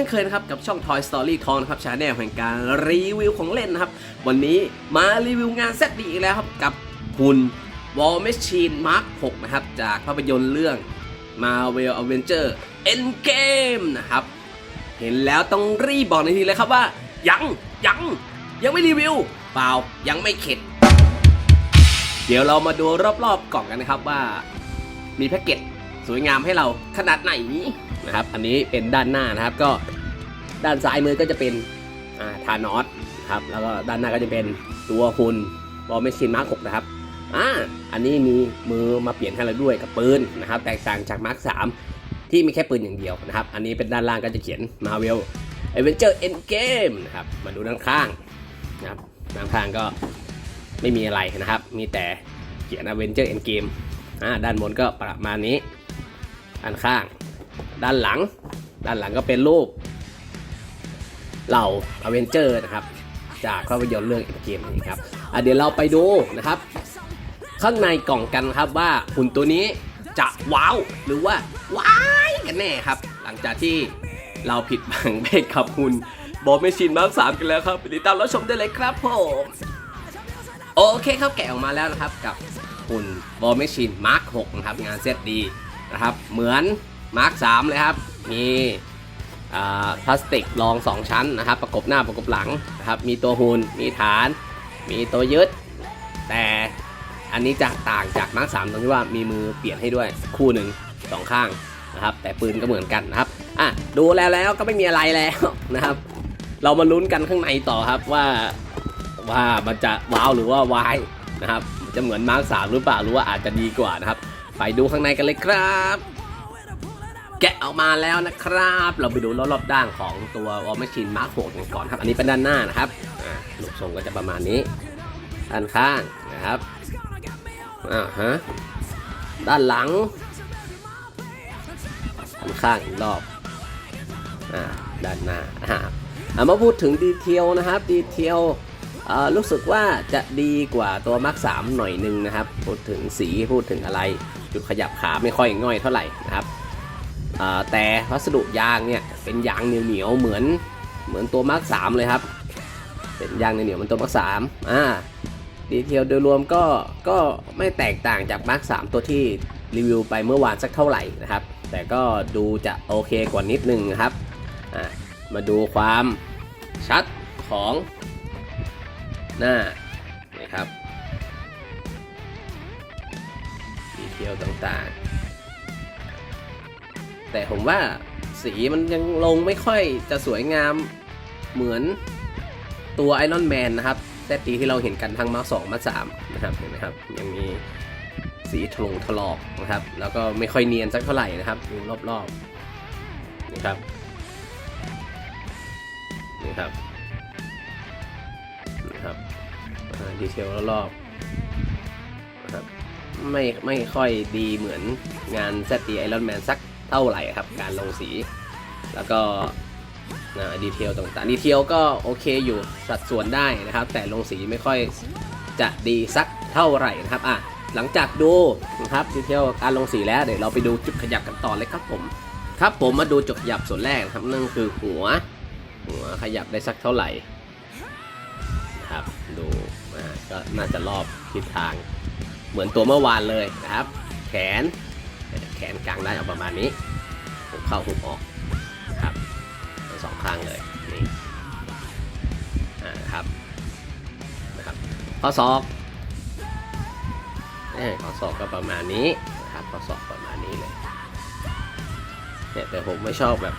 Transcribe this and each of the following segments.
เช่นเคยนะครับ กับช่อง Toy Story ทองนะครับชาแนลแห่งการรีวิวของเล่นนะครับ วันนี้มารีวิวงานเซตดีอีกแล้วครับ กับหุ่น War Machine Mark 6นะครับ จากภาพยนตร์เรื่อง Marvel Avenger Endgame นะครับ เห็นแล้วต้องรีบบอกในทีเลยครับว่า ยังยังยังไม่รีวิว เปล่ายังไม่เข็ด เดี๋ยวเรามาดูรอบๆกล่องกันนะครับว่า มีแพ็กเกจสวยงามให้เราขนาดไหน นะครับ อันนี้เป็นด้านหน้านะครับ ก็ด้านซ้ายมือก็จะเป็นอ่าทานอสครับแล้วก็ด้านหน้าก็จะเป็นตัวหุ่นบอลเมชินมาร์ค6นะครับอ่าอันนี้มีมือมาเปลี่ยนให้เราด้วยกับปืนนะครับ แตกต่างจากมาร์ค3ที่มีแค่ปืนอย่างเดียวนะครับ อันนี้เป็นด้านล่างก็จะเขียน Marvel Avenger Endgame นะครับ มาดูด้านข้างนะครับด้านข้างก็ไม่มีอะไรนะครับ มีแต่เขียน Avenger Endgame อ่าด้านบนก็ประมาณนี้ด้านข้าง ด้านหลัง ด้านหลังก็เป็นรูป เหล่าอเวนเจอร์นะครับ จากภาพยนตร์เรื่องเกมนี้ครับเดี๋ยวเราไปดูนะครับ ข้างในกล่องกันครับว่าหุ่นตัวนี้จะว้าวหรือว่าว้ายกันแน่ครับ หลังจากที่เราผิดบังไปกับหุ่นบอมเมชินมาร์คสามกันแล้วครับไปติดตามรับชมได้เลยครับผมโอเคครับแกะออกมาแล้วนะครับกับหุ่นบอมเมชินมาร์ค6นะครับงานเซตดีนะครับ เหมือน มาร์ค3เลยครับ มีพลาสติกรอง 2 ชั้นนะครับ ประกบหน้าประกบหลังนะครับ มีตัวหุ่นมีฐาน มีตัวยึด แต่อันนี้จะต่างจากมาร์ค3ตรงที่ว่ามีมือเปลี่ยนให้ด้วยคู่หนึ่งสองข้างนะครับ แต่ปืนก็เหมือนกันนะครับอะดูแล้วแล้วก็ไม่มีอะไรแล้วนะครับ เรามาลุ้นกันข้างในต่อครับว่าว่ามันจะว้าวหรือว่าวายนะครับ จะเหมือนมาร์ค3หรือเปล่าหรือว่าอาจจะดีกว่านะครับ ไปดูข้างในกันเลยครับ แกะออกมาแล้วนะครับ เราไปดูรอบๆด้านของตัววอลแมชชีนมาร์ค6กันก่อนครับ อันนี้เป็นด้านหน้านะครับอ่ารูปทรงก็จะประมาณนี้ ด้านข้างนะครับอ่าฮะด้านหลังด้านข้างอีกรอบอ่าด้านหน้าอ่ามาพูดถึงดีเทลนะครับดีเทลเอ่อรู้สึกว่าจะดีกว่าตัวมาร์ค3หน่อยหนึงนะครับ พูดถึงสีพูดถึงอะไร จุดขยับขาไม่ค่อยง่อยเท่าไหร่นะครับ แต่วัสดุยางเนี่ยเป็นยางเหนียวๆเหมือนเหมือนตัวมาร์คสามเลยครับ เป็นยางเหนียวเหมือนตัวมาร์คสามอ่าดีเทลโดยรวมก็ก็ไม่แตกต่างจากมาร์คสามตัวที่รีวิวไปเมื่อวานสักเท่าไหร่นะครับ แต่ก็ดูจะโอเคกว่านิดนึงนะครับอ่ามาดูความชัดของหน้านะครับดีเทลต่างๆ แต่ผมว่าสีมันยังลงไม่ค่อยจะสวยงามเหมือนตัวไอรอนแมนนะครับแต่ตีที่เราเห็นกันทั้งมาสองมาสามนะครับเห็นไหมครับยังมีสีถลงถลอกนะครับ แล้วก็ไม่ค่อยเนียนสักเท่าไหร่นะครับดูรอบๆนี่ครับนี่ครับนะครับดีเทลรอบๆนะครับไม่ไม่ค่อยดีเหมือนงานแซตีไอรอนแมนสัก เท่าไหร่ครับ การลงสี แล้วก็ดีเทลต่างๆดีเทลก็โอเคอยู่สัดส่วนได้นะครับ แต่ลงสีไม่ค่อยจะดีสักเท่าไหร่นะครับอะหลังจากดูนะครับดีเทลการลงสีแล้วเดี๋ยวเราไปดูจุดขยับกันต่อเลยครับผมครับผมมาดูจุดขยับส่วนแรกนะครับนั่นคือหัว หัวขยับได้สักเท่าไหร่นะครับดูอ่าก็น่าจะรอบทิศทาง เหมือนตัวเมื่อวานเลยนะครับ แขน ขนกลางได้เอาประมาณนี้หุบเข้าหุบออกนะครับทั้งสองข้างเลยนี่อ่านะครับนะครับข้อศอกเอ้ยข้อศอกก็ประมาณนี้นะครับข้อศอกประมาณนี้เลยเนี่ยแต่ผมไม่ชอบแบบ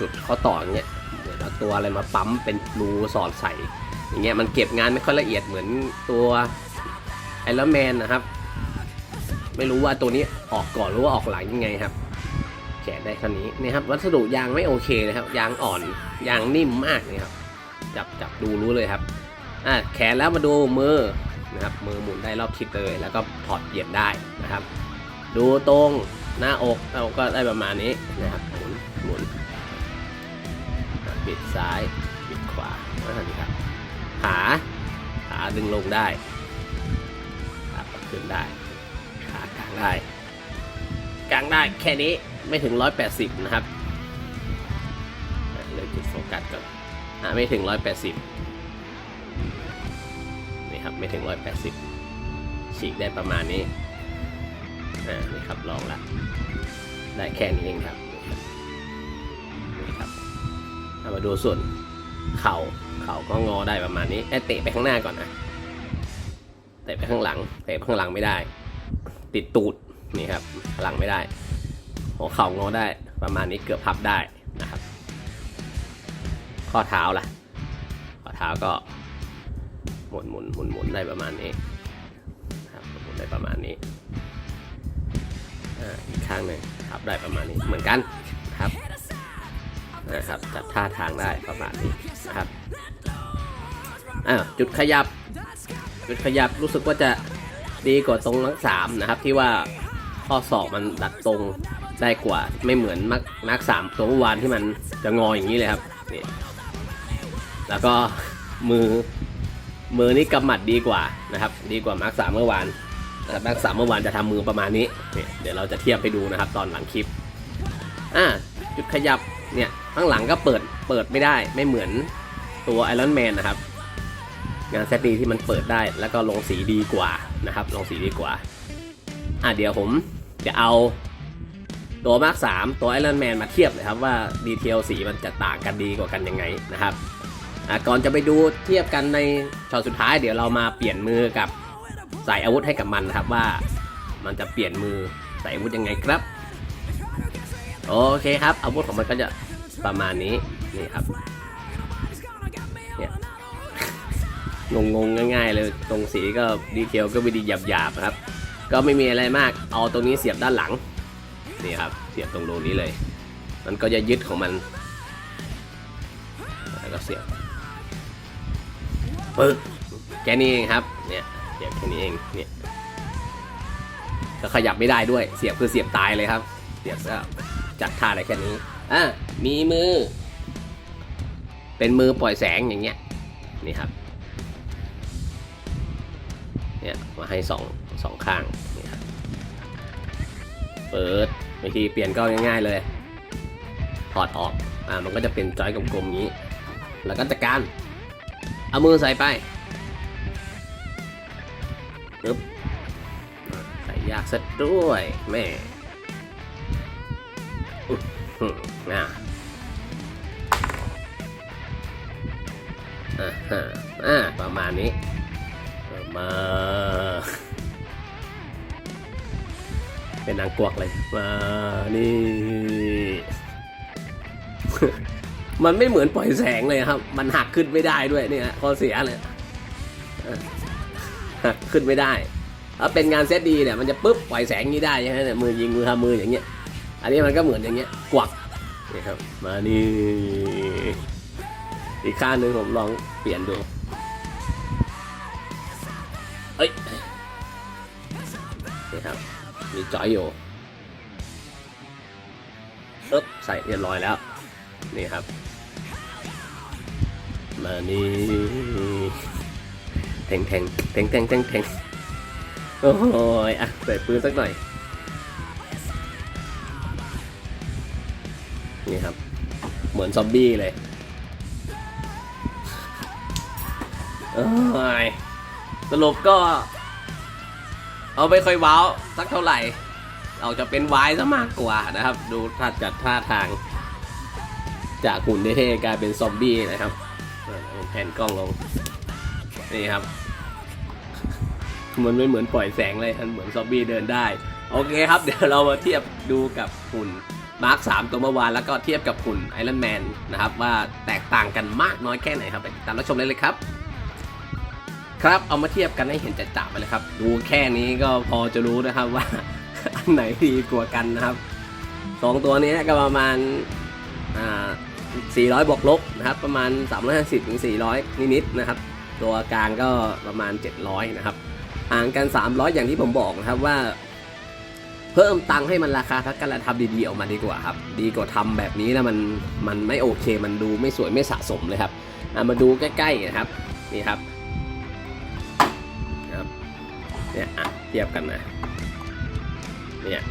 จุดข้อต่ออย่างเงี้ยเหมือนเอาตัวอะไรมาปั๊มเป็นรูสอดใส่อย่างเงี้ยมันเก็บงานไม่ค่อยละเอียดเหมือนตัวไอรอนแมนนะครับ ไม่รู้ว่าตัวนี้ออกก่อนหรือว่าออกหลังยังไงครับแกะได้เท่านี้นี่ครับ วัสดุยางไม่โอเคเลยครับ ยางอ่อนยางนิ่มมากนี่ครับ จับจับดูรู้เลยครับอะแขนแล้วมาดูมือนะครับมือหมุนได้รอบทิศเลย แล้วก็ถอดเปลี่ยนได้นะครับ ดูตรงหน้าอกเราก็ได้ประมาณนี้นะครับหมุนหมุนอะบิดซ้ายบิดขวาอันนี้ครับขาขาดึงลงได้ขาขึ้นได้ ได้ กลางได้แค่นี้ไม่ถึง 180 นะครับไม่ถึงร้อยแปดสิบนี่ครับไม่ถึงร้อยแปดสิบฉีกได้ประมาณนี้อ่านี่ครับลองละได้แค่นี้เองครับนี่ครับเอามาดูส่วนเข่าเข่าก็งอได้ประมาณนี้แต่เตะไปข้างหน้าก่อนนะเตะไปข้างหลังเตะไปข้างหลังไม่ได้ ติดตูดนี่ครับข้างหลังไม่ได้ หัวเข่างอได้ประมาณนี้เกือบพับได้นะครับ ข้อเท้าล่ะ ข้อเท้าก็หมุนหมุนหมุนหมุนได้ประมาณนี้ครับหมุนได้ประมาณนี้อ่าอีกข้างหนึ่งพับได้ประมาณนี้เหมือนกันครับนะครับจัดท่าทางได้ประมาณนี้นะครับอ่าจุดขยับ จุดขยับรู้สึกว่าจะ ดีกว่าตรงนักสามนะครับ ที่ว่าข้อศอกมันดัดตรงได้กว่าไม่เหมือนนักนักสามตัวเมื่อวานที่มันจะงออย่างนี้เลยครับนี่แล้วก็มือมือนี่กำหมัดดีกว่านะครับ ดีกว่ามาร์คสามเมื่อวานนะครับมาร์คสามเมื่อวานจะทำมือประมาณนี้เนี่ยเดี๋ยวเราจะเทียบไปดูนะครับ ตอนหลังคลิปอ่าจุดขยับเนี่ยข้างหลังก็เปิดเปิดไม่ได้ไม่เหมือนตัวไอรอนแมนนะครับ งานเซตดีที่มันเปิดได้แล้วก็ลงสีดีกว่านะครับ ลงสีดีกว่า อะเดี๋ยวผมจะเอาตัวมาร์คสามตัวไอรอนแมนมาเทียบเลยครับว่าดีเทลสีมันจะต่างกันดีกว่ากันยังไงนะครับอะก่อนจะไปดูเทียบกันในช็อตสุดท้าย เดี๋ยวเรามาเปลี่ยนมือกับใส่อาวุธให้กับมันนะครับว่ามันจะเปลี่ยนมือใส่อาวุธยังไงครับ โอเคครับอาวุธของมันก็จะประมาณนี้นี่ครับ งงงง่าย ๆ เลยตรงสีก็ดีเทลก็ไม่ดีหยาบๆครับ ก็ไม่มีอะไรมากเอาตรงนี้เสียบด้านหลังนี่ครับเสียบตรงรูนี้เลย มันก็จะยึดของมันแล้วก็เสียบปึ๊กแค่นี้เองครับเนี่ยเสียบแค่นี้เองเนี่ยก็ขยับไม่ได้ด้วยเสียบคือเสียบตายเลยครับ เสียบก็จัดท่าได้แค่นี้อะมีมือ เป็นมือปล่อยแสงอย่างเงี้ยนี่ครับ เนี่ยมาให้สองสองข้างนี่ครับเปิดบางทีเปลี่ยนก็ง่ายๆเลยถอดออกอ่ามันก็จะเป็นจอยกลมๆอย่างนี้ แล้วก็จัดการเอามือใส่ไปปึ๊บใส่ยากซะด้วยแม่อื้อหือน่าอ่าฮะอ่าประมาณนี้ มา เป็นนางกวักเลย มานี่ มันไม่เหมือนปล่อยแสงเลยครับ มันหักขึ้นไม่ได้ด้วยเนี่ยข้อเสียเลยหักขึ้นไม่ได้ถ้าเป็นงานเซตดีเนี่ยมันจะปุ๊บปล่อยแสงนี้ได้ใช่ไหมเนี่ยมือยิงมือทำมืออย่างเงี้ย อันนี้มันก็เหมือนอย่างเงี้ยกวักนี่ครับ มานี่อีกข้างหนึ่งผมลองเปลี่ยนดู มีจอยอยู่ปึ๊บใส่เรียบร้อยแล้ว นี่ครับ มานี่แทงแทงแทงแทงแทงแทงโอ้ยอะใส่ปืนสักหน่อย นี่ครับ เหมือนซอมบี้เลยโอ้ยสรุปก็ เอาไม่ค่อยว้าวสักเท่าไหร่เอาจะเป็นวายซะมากกว่านะครับ ดูท่าจัดท่าทาง จากหุ่นเท่ๆกลายเป็นซอมบี้นะครับแผ่นกล้องลง นี่ครับ มันไม่เหมือนปล่อยแสงเลยมันเหมือนซอมบี้เดินได้ โอเคครับ เดี๋ยวเรามาเทียบดูกับหุ่นมาร์คสามตัวเมื่อวานแล้วก็เทียบกับหุ่นไอรอนแมนนะครับ ว่าแตกต่างกันมากน้อยแค่ไหนครับไปติดตามรับชมได้เลยครับ ครับเอามาเทียบกันให้เห็นจัดจ่าไปเลยครับ ดูแค่นี้ก็พอจะรู้นะครับว่า อันไหนดีกว่ากันนะครับสองตัวนี้ก็ประมาณอ่า400บวกลบนะครับ ประมาณ 350ถึง400 นิดๆนะครับ ตัวกลางก็ประมาณ 700 นะครับห่างกัน 300 อย่างที่ผมบอกนะครับว่า เพิ่มตังค์ให้มันราคาทักกันแล้วทำดีๆออกมาดีกว่าครับ ดีกว่าทำแบบนี้แล้วมันมันไม่โอเค มันดูไม่สวยไม่สะสมเลยครับมาดูใกล้ๆนะครับนี่ครับ เนี่ยอะเทียบกันนะ เนี่ย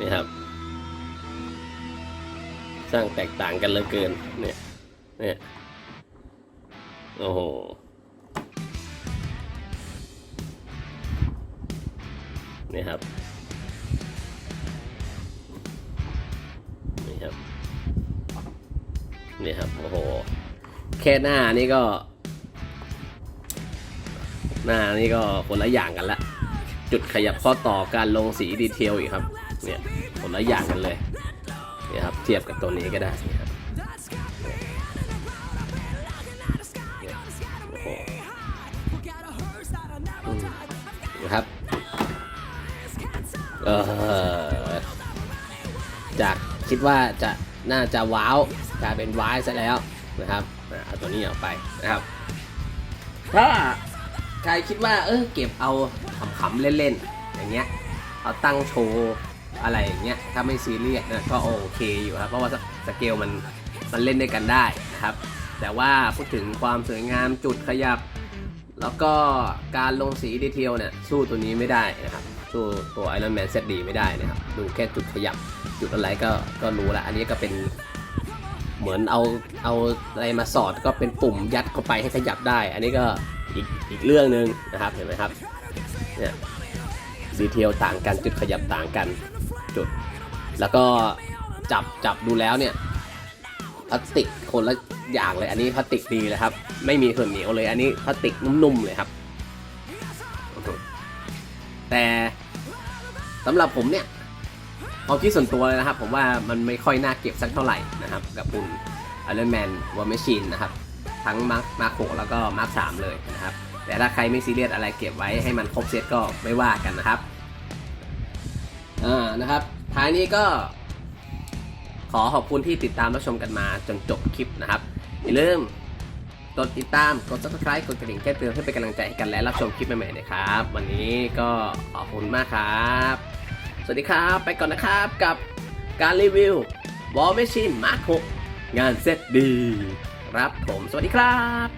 นี่ครับ สร้างแตกต่างกันเหลือเกิน เนี่ย เนี่ย โอ้โหนี่ครับ นี่ครับ นี่ครับ โอ้โห แค่หน้านี่ก็ หน้านี่ก็คนละอย่างกันละ จุดขยับข้อต่อการลงสีดีเทลอีกครับ เนี่ยคนละอย่างกันเลยเนี่ยครับเทียบกับตัวนี้ก็ได้นี่ครับนะครับเออจากคิดว่าจะน่าจะว้าวกลายเป็นว้ายซะแล้วนะครับ ตัวนี้ออกไปนะครับ ถ้าใครคิดว่าเออเก็บเอาขำๆเล่นๆอย่างเงี้ยเอาตั้งโชว์อะไรอย่างเงี้ยถ้าไม่ซีเรียสนะก็โอเคอยู่ครับเพราะว่าสสเกลมันมันเล่นด้วยกันได้นะครับ แต่ว่าพูดถึงความสวยงามจุดขยับ แล้วก็การลงสีดีเทลเนี่ยสู้ตัวนี้ไม่ได้นะครับสู้ตัว Iron Man ZD ไม่ได้นะครับ ดูแค่จุดขยับจุดอะไรก็ก็รู้ละอันนี้ก็เป็น เหมือนเอาเอาอะไรมาสอดก็เป็นปุ่มยัดเข้าไปให้ขยับได้ อันนี้ก็อีกอีกเรื่องหนึ่งนะครับเห็นไหมครับเนี่ยดีเทลต่างกันจุดขยับต่างกันจุด แล้วก็จับจับดูแล้วเนี่ยพลาสติกคนละอย่างเลย อันนี้พลาสติกดีเลยครับ ไม่มีส่วนเหนียวเลย อันนี้พลาสติกนุ่มๆเลยครับ แต่สำหรับผมเนี่ย ความคิดส่วนตัวเลยนะครับ ผมว่ามันไม่ค่อยน่าเก็บสักเท่าไหร่นะครับ กับคุณ Iron Man War Machine นะครับ ทั้งมาร์คมาร์คหแล้วก็มาร์คสามเลยนะครับ แต่ถ้าใครไม่ซีเรียสอะไรเก็บไว้ให้มันครบเซตก็ไม่ว่ากันนะครับอ่านะครับท้ายนี้ก็ ขอขอบคุณที่ติดตามรับชมกันมาจนจบคลิปนะครับอย่าลืมกดติดตาม กด subscribe กดกระดิ่งแจ้งเตือนเพื่อเป็นกำลังใจให้กันและรับชมคลิปใหม่ๆนะครับ วันนี้ก็ขอบคุณมากครับ สวัสดีครับ ไปก่อนนะครับกับการรีวิววอลเมชินมาร์ค6งานเซตดี ครับผม สวัสดีครับ